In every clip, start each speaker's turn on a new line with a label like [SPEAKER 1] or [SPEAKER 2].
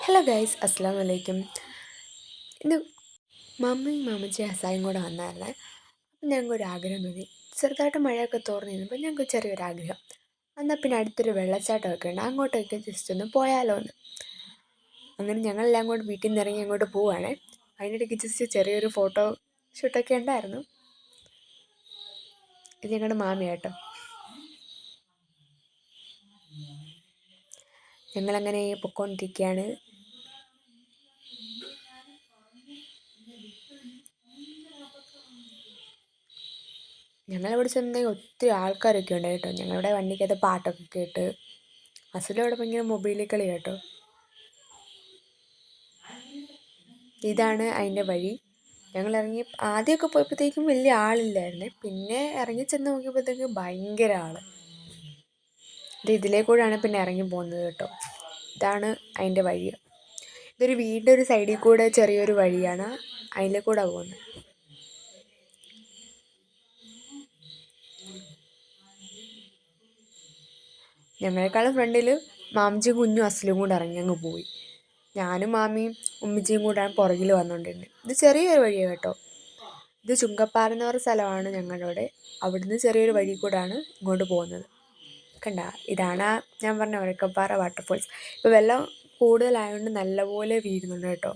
[SPEAKER 1] Hello guys അസ്സാം വലൈക്കും ഇന്ന് മമ്മിയും മാമച്ചി ഹസായും കൂടെ വന്നായിരുന്നേ. അപ്പം ഞങ്ങൾക്ക് ഒരു ആഗ്രഹം തോന്നി. ചെറുതായിട്ട് മഴയൊക്കെ തോർന്നു നിന്നപ്പോൾ ഞങ്ങൾക്ക് ചെറിയൊരു ആഗ്രഹം എന്നാൽ പിന്നെ അടുത്തൊരു വെള്ളച്ചാട്ടമൊക്കെ ഉണ്ട്. അങ്ങോട്ടൊക്കെ ജസ്റ്റ് ഒന്ന് പോയാലോ എന്ന്. അങ്ങനെ ഞങ്ങളെല്ലാം കൂടെ വീട്ടിൽ നിന്ന് ഇറങ്ങി അങ്ങോട്ട് പോവുകയാണേ അതിനിടയ്ക്ക് ജസ്റ്റ് ചെറിയൊരു ഫോട്ടോ ഷൂട്ടൊക്കെ ഉണ്ടായിരുന്നു. ഇത് ഞങ്ങളുടെ മാമിയാട്ടോ. ഞങ്ങളങ്ങനെ പൊയ്ക്കൊണ്ടിരിക്കുകയാണ് ഞങ്ങളവിടെ ചെന്ന് ഒത്തിരി ആൾക്കാരൊക്കെ ഉണ്ട് കേട്ടോ. ഞങ്ങളുടെ വണ്ടിക്കകത്ത് പാട്ടൊക്കെ കേട്ട്. അസലവിടെ ഭയങ്കര മൊബൈലിൽ കളി കേട്ടോ. ഇതാണ് അതിന്റെ വഴി. ഞങ്ങൾ ഇറങ്ങി ആദ്യമൊക്കെ പോയപ്പോഴത്തേക്കും വലിയ ആളില്ലായിരുന്നു. പിന്നെ ഇറങ്ങി ചെന്ന് നോക്കിയപ്പോഴത്തേക്കും ഭയങ്കര ആൾ ഇത് ഇതിലേ കൂടെയാണ് പിന്നെ ഇറങ്ങി പോകുന്നത് കേട്ടോ. ഇതാണ് അതിന്റെ വഴി. ഇതൊരു വീടിന്റെ ഒരു സൈഡിൽ കൂടെ ചെറിയൊരു വഴിയാണ്. അതിലെ കൂടെ പോകുന്നത്. ഞങ്ങളെക്കാളും ഫ്രണ്ടിൽ മാമിച്ചിയും കുഞ്ഞും അസ്ലും കൂടെ ഇറങ്ങി അങ്ങ് പോയി. ഞാനും മാമിയും ഉമ്മിച്ചിയും കൂടെയാണ് പുറകിൽ വന്നുകൊണ്ടിരുന്നത് ഇത് ചെറിയൊരു വഴിയാണ് കേട്ടോ. ഇത് ചുങ്കപ്പാറ എന്ന് പറഞ്ഞ സ്ഥലമാണ് ഞങ്ങളുടെ അവിടുന്ന് ചെറിയൊരു വഴി കൂടാണ് ഇങ്ങോട്ട് പോകുന്നത്. കണ്ട? ഇതാണ് ഞാൻ പറഞ്ഞ ഒരക്കപ്പാറ വാട്ടർഫോൾസ് ഇപ്പോൾ വെള്ളം കൂടുതലായതുകൊണ്ട് നല്ലപോലെ വീഴുന്നുണ്ട് കേട്ടോ.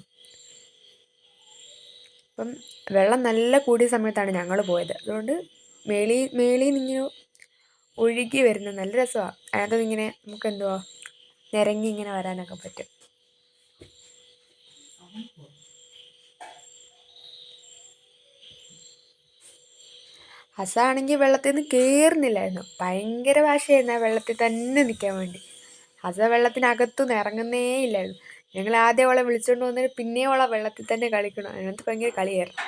[SPEAKER 1] അപ്പം വെള്ളം നല്ല കൂടിയ സമയത്താണ് ഞങ്ങൾ പോയത്. അതുകൊണ്ട് മേളി മേളിൽ നിന്നിങ്ങനെ ഒഴുകി വരുന്ന നല്ല രസമാണ് അതിനകത്ത് ഇങ്ങനെ നമുക്ക് എന്തുവാ നിരങ്ങി ഇങ്ങനെ വരാനൊക്കെ പറ്റും. ഹസാണെങ്കിൽ വെള്ളത്തിൽ നിന്ന് കയറുന്നില്ലായിരുന്നു ഭയങ്കര വാശിയായിരുന്നു ആ വെള്ളത്തിൽ തന്നെ നിൽക്കാൻ വേണ്ടി. ഹസ വെള്ളത്തിനകത്തുനിന്ന് ഇറങ്ങുന്നേ ഇല്ലായിരുന്നു. ഞങ്ങൾ ആദ്യം അവളെ വിളിച്ചുകൊണ്ട് വന്നിട്ട് പിന്നെയും അവളെ വെള്ളത്തിൽ തന്നെ കളിക്കണം. അതിനകത്ത് ഭയങ്കര കളിയായിരുന്നു.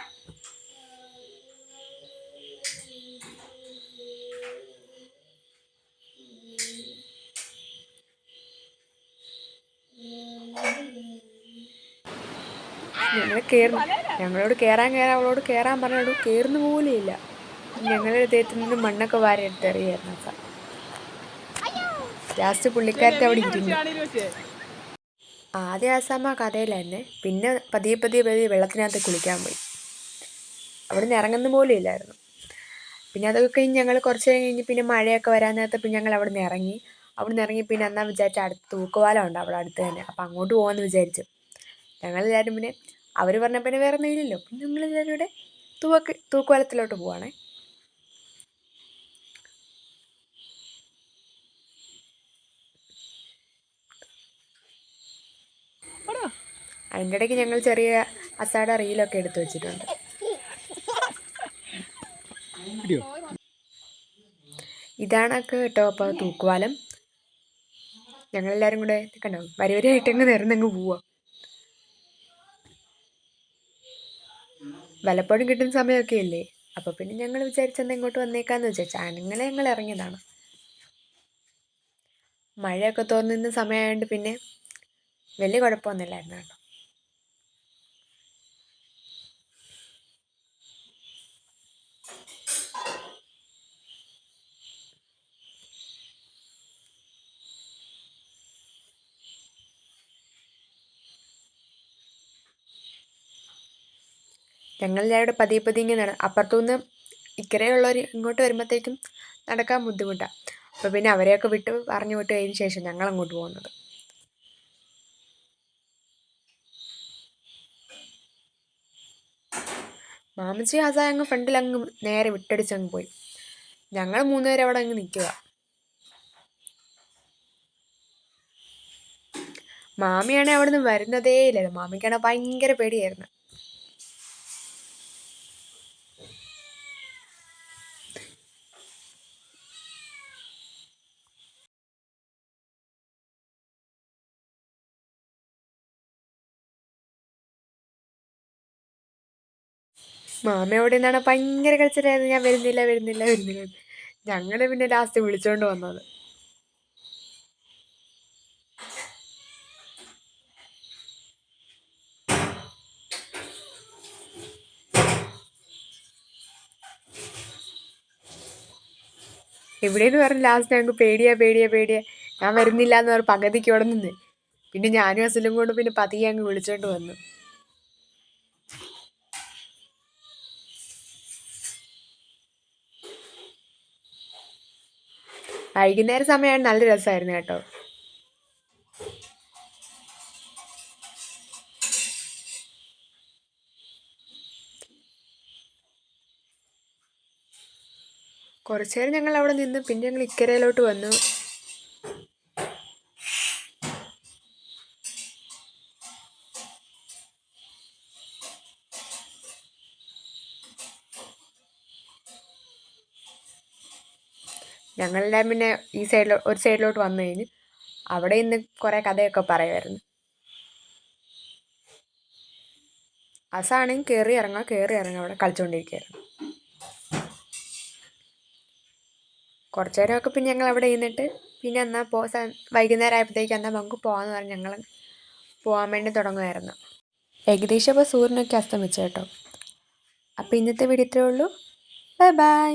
[SPEAKER 1] ഞങ്ങൾ കേറുന്നു ഞങ്ങളോട് കയറാൻ കയറാൻ അവളോട് കയറാൻ പറഞ്ഞോട് കയറുന്ന പോലും ഇല്ല ഞങ്ങളുടെ ദേഹത്തു നിന്ന് മണ്ണൊക്കെ വാരി എടുത്തെറിയായിരുന്നു ലാസ്റ്റ് പുള്ളിക്കാരത്തെ അവിടെ ഇരുന്നു. ആദ്യ ആസാമ കഥയിലായിരുന്നു. പിന്നെ പതിയെ പതിയെ പതിയെ വെള്ളത്തിനകത്ത് കുളിക്കാൻ പോയി. അവിടെ നിന്ന് ഇറങ്ങുന്ന പോലും ഇല്ലായിരുന്നു പിന്നെ അതൊക്കെ കഴിഞ്ഞ് ഞങ്ങൾ കുറച്ച് കഴിഞ്ഞ് പിന്നെ മഴയൊക്കെ വരാൻ നേരത്തെ പിന്നെ ഞങ്ങൾ അവിടെ നിന്ന് ഇറങ്ങി. അവിടെ നിന്ന് ഇറങ്ങി പിന്നെ എന്നാൽ വിചാരിച്ച അടുത്ത് തൂക്കുവാലം ഉണ്ട് അവിടെ അടുത്ത് തന്നെ. അപ്പം അങ്ങോട്ട് പോകാമെന്ന് വിചാരിച്ചു. ഞങ്ങൾ എല്ലാവരും പിന്നെ അവർ പറഞ്ഞ പിന്നെ വേറെ ഒന്നും ഇല്ലല്ലോ. പിന്നെ നമ്മൾ എല്ലാവരും ഇവിടെ തൂക്ക് തൂക്കുപാലത്തിലോട്ട് പോവാണേ. അതിന്റെ ഇടയ്ക്ക് ഞങ്ങൾ ചെറിയ അസാഡ റീലൊക്കെ എടുത്തു വെച്ചിട്ടുണ്ട്. ഇതാണൊക്കെ കേട്ടോ അപ്പോൾ തൂക്കുവാലം. ഞങ്ങളെല്ലാവരും കൂടെ കണ്ടോ? വരി വരിയായിട്ട് അങ്ങ് നിരന്നങ്ങ് പോവാ. വലപ്പോഴും കിട്ടുന്ന സമയമൊക്കെ ഇല്ലേ അപ്പോൾ പിന്നെ ഞങ്ങൾ വിചാരിച്ചെന്ന് ഇങ്ങോട്ട് വന്നേക്കാന്ന് വിചാരിച്ചു അങ്ങനെ ഞങ്ങൾ ഇറങ്ങിയതാണ്. മഴയൊക്കെ തോന്നുന്ന സമയമായതുകൊണ്ട് പിന്നെ വലിയ കുഴപ്പമൊന്നുമില്ലായിരുന്നു കേട്ടോ. ഞങ്ങളെല്ലാവരും പതിയെ പതിയെ ഇങ്ങനെ നട അപ്പുറത്തുനിന്ന് ഇക്കരെയുള്ളവർ ഇങ്ങോട്ട് വരുമ്പോഴത്തേക്കും നടക്കാൻ ബുദ്ധിമുട്ടാണ് അപ്പോൾ പിന്നെ അവരെയൊക്കെ വിട്ട് പറഞ്ഞു വിട്ട് കഴിഞ്ഞ ശേഷം ഞങ്ങൾ അങ്ങോട്ട് പോകുന്നത്. മാമച്ചി ഹസ അങ്ങ് ഫ്രണ്ടിൽ അങ്ങ് നേരെ വിട്ടടിച്ചങ്ങ് പോയി. ഞങ്ങൾ മൂന്നുപേരും അവിടെ അങ്ങ് നിൽക്കുക. മാമിയാണെങ്കിൽ അവിടെ നിന്ന് വരുന്നതേ ഇല്ലല്ലോ മാമിക്കാണെങ്കിൽ ഭയങ്കര പേടിയായിരുന്നു. മാമ എന്താണ് ഭയങ്കര കളിച്ചിട്ടായിരുന്നു ഞാൻ വരുന്നില്ല വരുന്നില്ല വരുന്നില്ല. ഞങ്ങൾ പിന്നെ ലാസ്റ്റ് വിളിച്ചോണ്ട് വന്നത്. എവിടെയെന്ന് പറഞ്ഞ് ലാസ്റ്റ് ഞങ്ങൾക്ക് പേടിയാ പേടിയാ പേടിയാ. ഞാൻ വരുന്നില്ല എന്ന് പറഞ്ഞ് പകുതിക്ക് ഇവിടെ നിന്ന് പിന്നെ ഞാനും അസലും കൊണ്ട് പിന്നെ പതിയെ അങ്ങ് വിളിച്ചോണ്ട് വന്നു. വൈകുന്നേര സമയമാണ് നല്ല രസമായിരുന്നു കേട്ടോ. കുറച്ചു നേരം ഞങ്ങൾ അവിടെ നിന്ന് പിന്നെ ഞങ്ങൾ ഇക്കരയിലോട്ട് വന്നു. ഞങ്ങളെല്ലാം പിന്നെ ഈ സൈഡിലോ ഒരു സൈഡിലോട്ട് വന്നു കഴിഞ്ഞ് അവിടെ ഇന്ന് കുറേ കഥയൊക്കെ പറയുമായിരുന്നു അസാണെങ്കിൽ കയറി ഇറങ്ങുക കയറി ഇറങ്ങുക അവിടെ കളിച്ചുകൊണ്ടിരിക്കുകയായിരുന്നു കുറച്ച് നേരമൊക്കെ പിന്നെ ഞങ്ങൾ അവിടെ ഇരുന്നിട്ട് പിന്നെ എന്നാൽ പോ വൈകുന്നേരം ആയപ്പോഴത്തേക്ക് എന്നാൽ നമുക്ക് പോകാമെന്ന് പറഞ്ഞ് ഞങ്ങൾ പോകാൻ വേണ്ടി തുടങ്ങുമായിരുന്നു ഏകദേശം അപ്പോൾ സൂര്യനൊക്കെ അസ്തമിച്ചു കേട്ടോ. അപ്പോൾ ഇന്നത്തെ വീഡിയോ ഇത്രയേ ഉള്ളൂ. Bye bye